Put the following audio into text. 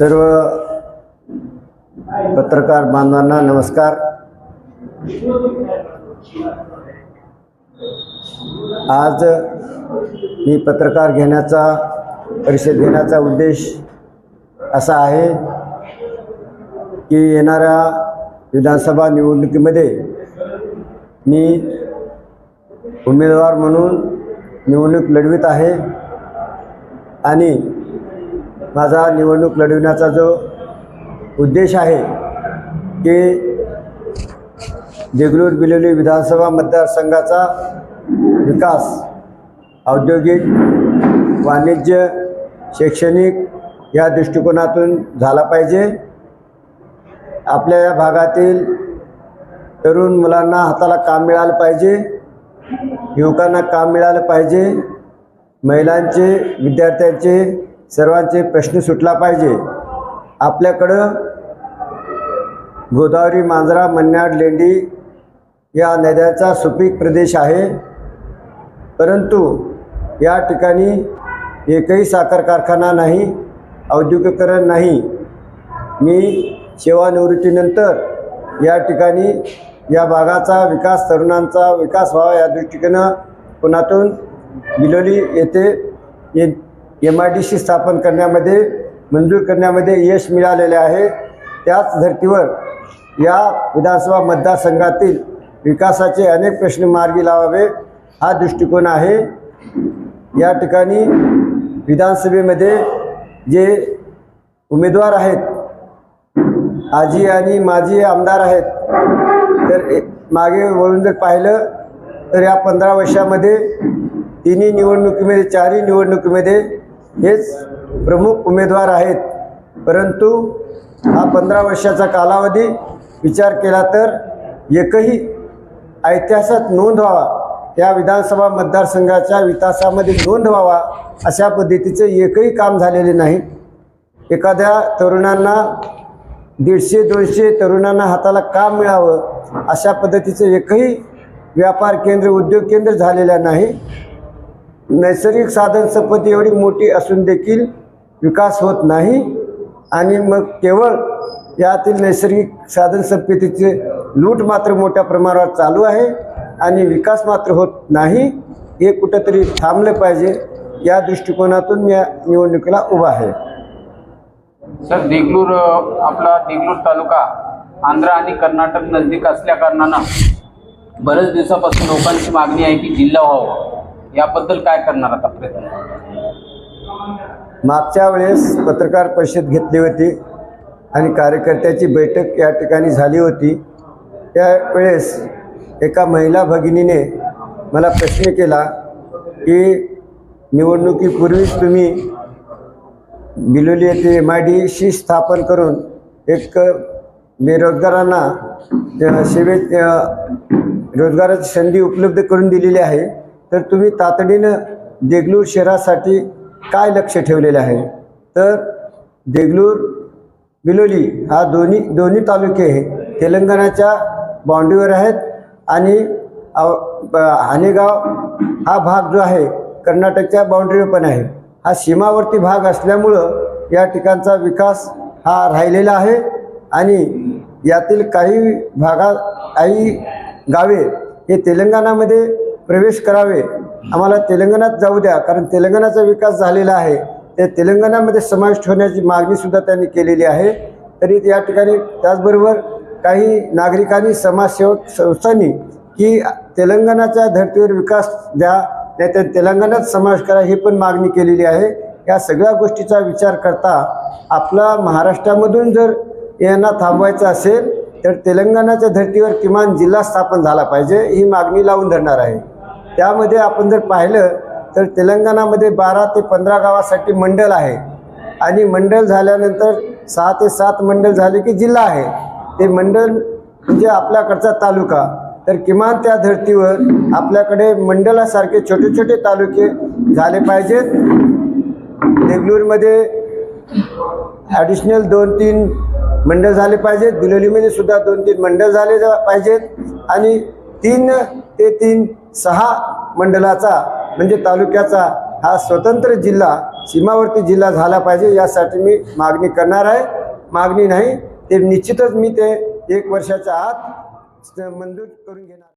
सर्व पत्रकार बांधवांना नमस्कार. आज मी पत्रकार घेण्याचा परिषद घेण्याचा उद्देश असा आहे की येणाऱ्या विधानसभा निवडणुकीमध्ये मी उमेदवार म्हणून निवडणूक लढवित आहे आणि माझा निवडणूक लढविण्याचा जो उद्देश आहे की देगलूर बिलोली विधानसभा मतदारसंघाचा विकास औद्योगिक वाणिज्य शैक्षणिक या दृष्टिकोनातून झाला पाहिजे. आपल्या या भागातील तरुण मुलांना हाताला काम मिळालं पाहिजे युवकांना काम मिळालं पाहिजे महिलांचे विद्यार्थ्यांचे सर्वांचे प्रश्न सुटला पाहिजे. आपल्याकडं गोदावरी मांजरा मन्याड लेंडी या नद्याचा सुपीक प्रदेश आहे. परंतु या ठिकाणी एकही साखर कारखाना नाही औद्योगिकरण नाही. मी सेवानिवृत्तीनंतर या ठिकाणी या भागाचा विकास तरुणांचा विकास व्हावा या दृष्टीनं पुण्यातून बिलोली येथे एम आय डी सी स्थापन करण्यामध्ये मंजूर करण्यामध्ये यश मिळालेले आहे. त्याच धर्तीवर या विधानसभा मतदारसंघातील विकासाचे अनेक प्रश्न मार्गी लावावे हा दृष्टिकोन आहे. या ठिकाणी विधानसभेमध्ये जे उमेदवार आहेत आजी आणि माजी आमदार आहेत तर मागे वळून जर पाहिलं तर या पंधरा वर्षामध्ये तिन्ही निवडणुकीमध्ये चारही निवडणुकीमध्ये हेच प्रमुख उमेदवार आहेत. परंतु हा पंधरा वर्षाचा कालावधी विचार केला तर एकही ऐतिहासात नोंद व्हावा. त्या विधानसभा मतदारसंघाच्या विकासामध्ये नोंद व्हावा अशा पद्धतीचे एकही काम झालेले नाही. एखाद्या तरुणांना दीडशे दोनशे तरुणांना हाताला काम मिळावं अशा पद्धतीचं एकही व्यापार केंद्र उद्योग केंद्र झालेलं नाही. नैसर्गिक साधन संपत्ती एवढी मोठी असून देखील विकास होत नाही. आणि मग केवळ यातील नैसर्गिक साधन संपत्तीचे लूट मात्र मोठ्या प्रमाणावर चालू आहे आणि विकास मात्र होत नाही. हे कुठंतरी थांबलं पाहिजे या दृष्टिकोनातून मी या निवडणुकीला उभा आहे. सर देगलूर आपला देगलूर तालुका आंध्र आणि कर्नाटक नजदीक असल्या कारणानं बरेच दिवसापासून लोकांची मागणी आहे की जिल्हा व्हावा. याबद्दल काय करणार आता प्रयत्न? मागच्या वेळेस पत्रकार परिषद घेतली होती आणि कार्यकर्त्याची बैठक या ठिकाणी झाली होती. त्यावेळेस एका महिला भगिनीने मला प्रश्न केला की निवडणुकीपूर्वीच तुम्ही बिलोली येथे एम आय डी स्थापन करून एक बेरोजगारांना सेवेत रोजगाराची संधी उपलब्ध करून दिलेली आहे. तर तुम्ही तातडीनं देगलूर शहरासाठी काय लक्ष ठेवलेले आहे? तर देगलूर बिलोली हा दोन्ही दोन्ही तालुके तेलंगणाच्या बाउंड्रीवर आहेत आणि हानेगाव हा भाग जो आहे कर्नाटकच्या बाउंड्रीवर पण आहे. हा सीमावर्ती भाग असल्यामुळं या ठिकाणचा विकास हा राहिलेला आहे आणि यातील काही भागात काही गावे हे तेलंगणामध्ये प्रवेश करावे. आम्हाला तेलंगणात जाऊ द्या. कारण तेलंगणाचा विकास झालेला आहे. ते तेलंगणामध्ये समाविष्ट होण्याची मागणीसुद्धा त्यांनी केलेली आहे. तरी या ठिकाणी त्याचबरोबर काही नागरिकांनी समाजसेवक संस्थांनी की तेलंगणाच्या धर्तीवर विकास द्या नाहीतर तेलंगणात समावेश करा ही पण मागणी केलेली आहे. या सगळ्या गोष्टीचा विचार करता आपला महाराष्ट्रामधून जर यांना थांबवायचं असेल तर तेलंगणाच्या धर्तीवर किमान जिल्हा स्थापन झाला पाहिजे ही मागणी लावून धरणार आहे. त्यामध्ये आपण जर पाहिलं तर तेलंगणामध्ये बारा ते पंधरा गावासाठी मंडल आहे. आणि मंडल झाल्यानंतर सहा ते सात मंडल झाले की जिल्हा आहे. ते मंडल म्हणजे आपल्याकडचा तालुका. तर किमान त्या धर्तीवर आपल्याकडे मंडलासारखे छोटे छोटे तालुके झाले पाहिजेत. देगलूरमध्ये ॲडिशनल दोन तीन मंडळ झाले पाहिजेत. बिलोलीमध्ये सुद्धा दोन तीन मंडळ झाले जा- पाहिजेत. आणि तीन ते तीन सहा मंडलाचा म्हणजे तालुक्याचा हा स्वतंत्र जिल्हा सीमावर्ती जिल्हा झाला पाहिजे यासाठी मी मागणी करणार आहे. मागणी नाही ते निश्चितच मी ते एक वर्षाच्या आत मंजूर करून घेणार.